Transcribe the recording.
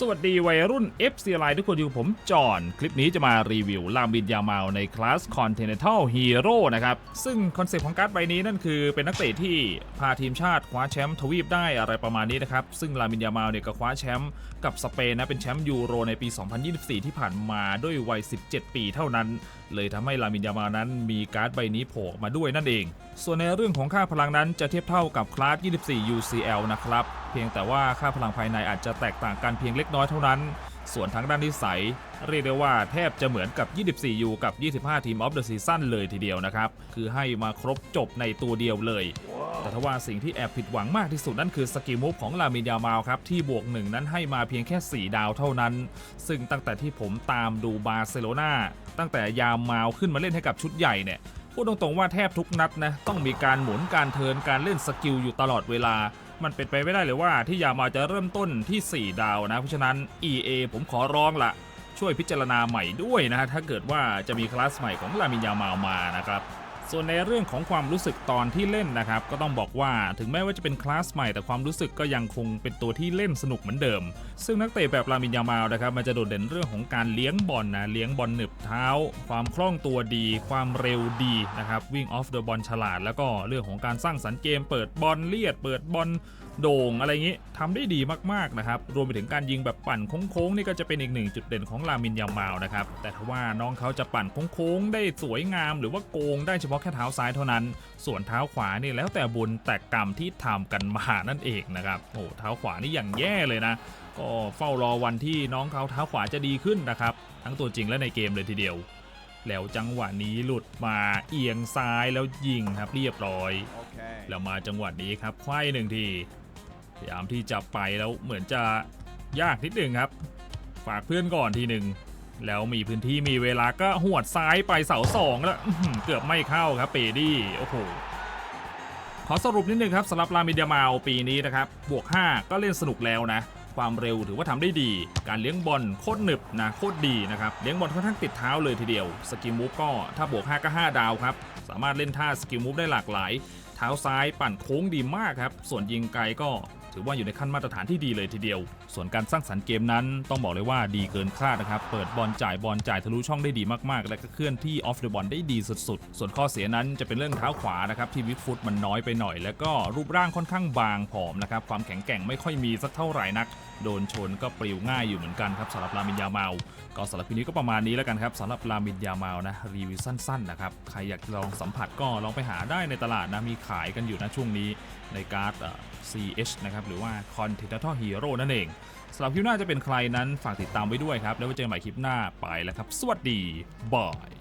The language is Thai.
สวัสดีวัยรุ่น FC Line ทุกคนอยู่ผมจอน คลิปนี้จะมารีวิวลามินยามาลในคลาส Continental Hero นะครับ ซึ่งคอนเซ็ปต์ของการ์ดใบนี้นั่นคือเป็นนักเตะที่พาทีมชาติคว้าแชมป์ทวีปได้อะไรประมาณนี้นะครับ ซึ่งลามินยามาลเนี่ยก็คว้าแชมป์กับสเปนนะเป็นแชมป์ยูโรในปี 2024 ที่ผ่านมาด้วยวัย 17 ปีเท่านั้นเลยทำให้ลามินยามานั้นมีการ์ดใบนี้โผล่มาด้วยนั่นเอง ส่วนในเรื่องของค่าพลังนั้นจะเทียบเท่ากับคลาส 24 UCL นะครับ เพียงแต่ว่าค่าพลังภายในอาจจะแตกต่างกันเพียงเล็กน้อยเท่านั้น ส่วนทางด้านนิสัย เรียกได้ว่าแทบจะเหมือนกับ 24 U กับ 25 ทีมออฟเดอะซีซั่นเลยทีเดียวนะครับ คือให้มาครบจบในตัวเดียวเลย แต่ทว่าสิ่งที่แอบผิดหวังมากที่สุดนั่นคือสกิลมูฟของลามินยามาลครับ ที่บวกหนึ่งนั้นให้มาเพียงแค่ 4 ดาวเท่านั้น ซึ่งตั้งแต่ที่ผมตามดูบาร์เซโลนาตั้งแต่ยามมาลขึ้นมาเล่นให้กับชุดใหญ่เนี่ยพูดตรงๆว่าแทบทุกนัดนะต้องมีการหมุนการเทิร์นการเล่นสกิลอยู่ตลอดเวลา มันเป็นไปไม่ได้เลยว่าที่ยามาจะเริ่มต้นที่ 4 ดาวนะเพราะฉะนั้น EA ผมขอร้องละช่วยพิจารณาใหม่ด้วยนะฮะถ้าเกิดว่าจะมีคลาสใหม่ของลามินยามามานะครับ ส่วนในเรื่องของความรู้สึกตอนที่เล่นนะครับ ก็ต้องบอกว่าถึงแม้ว่าจะเป็นคลาสใหม่แต่ความรู้สึกก็ยังคงเป็นตัวที่เล่นสนุกเหมือนเดิม ซึ่งนักเตะแบบลามินยามาลนะครับมันจะโดดเด่นเรื่องของการเลี้ยงบอลนะเลี้ยงบอลหนึบเท้า ความคล่องตัวดี ความเร็วดีนะครับวิ่งออฟเดอะบอลฉลาด แล้วก็เรื่องของการสร้างสรรค์เกม เปิดบอลเลียด เปิดบอล โด่งอะไรอย่างนี้ทำได้ดีมากๆนะครับ รวมไปถึงการยิงแบบปั่นโค้งๆนี่ก็จะเป็นอีกหนึ่งจุดเด่นของลามินยามาลนะครับ แต่ถ้าว่าน้องเขาจะปั่นโค้งๆได้สวยงาม หรือว่าโกงได้เฉพาะแค่เท้าซ้ายเท่านั้น ส่วนเท้าขวานี่แล้วแต่บุญแต่กรรมที่ทำกันมานั่นเองนะครับ โอ้เท้าขวานี่อย่างแย่เลยนะ ก็เฝ้ารอวันที่น้องเขาเท้าขวาจะดีขึ้นนะครับ ทั้งตัวจริงและในเกมเลยทีเดียว แล้วจังหวะนี้หลุดมาเอียงซ้ายแล้วยิงครับเรียบร้อย Okay. แล้วมาจังหวะนี้ครับไขว้หนึ่งที พยายามที่จะไปแล้วเหมือนจะยากนิดหนึ่งครับ ฝากเพื่อนก่อนทีหนึ่งแล้วมีพื้นที่มีเวลาก็หวดซ้ายไปเสาสองแล้วเกือบไม่เข้าครับเปดี้โอ้โหขอสรุปนิดนึงครับสำหรับลามิเดียมาลปีนี้นะครับบวก 5 ก็เล่นสนุกแล้วนะ ความเร็วถือว่าทำได้ดี การเลี้ยงบอลโคตรหนึบนะโคตรดีนะครับเลี้ยงบอลค่อนข้างติดเท้าเลยทีเดียว สกิลมูฟก็ถ้าบวก 5 ก็ 5 ดาวครับ สามารถเล่นท่าสกิลมูฟได้หลากหลาย เท้าซ้ายปั่นโค้งดีมากครับส่วนยิงไกลก็ ถือว่าอยู่ในขั้นมาตรฐานที่ดีเลยทีเดียว ส่วนการสร้างสรรค์เกมนั้นต้องบอกเลยว่าดีเกินคาดนะครับ เปิดบอลจ่ายบอลจ่ายทะลุช่องได้ดีมากๆ และก็เคลื่อนที่ออฟเดอะบอลได้ดีสุดๆ ส่วนข้อเสียนั้นจะเป็นเรื่องเท้าขวานะครับที่วิกฟุตมันน้อยไปหน่อย แล้วก็รูปร่างค่อนข้างบางผอมนะครับความแข็งแกร่งไม่ค่อยมีสักเท่าไหร่นัก โดนชนก็ปลิวง่ายอยู่เหมือนกันครับสำหรับลามินยาเมาลก็สำหรับคลิปนี้ก็ประมาณนี้แล้วกันครับสำหรับลามินยาเมาลนะรีวิวสั้นๆนะครับใครอยากลองสัมผัสก็ลองไปหาได้ในตลาดนะมีขายกันอยู่นะช่วงนี้ในการ์ด CH นะครับหรือว่า Continental Hero นั่นเองสำหรับคลิปหน้าจะเป็นใครนั้นฝากติดตามไว้ด้วยครับ แล้วไว้เจอกันใหม่คลิปหน้าไปแล้วครับ สวัสดีบาย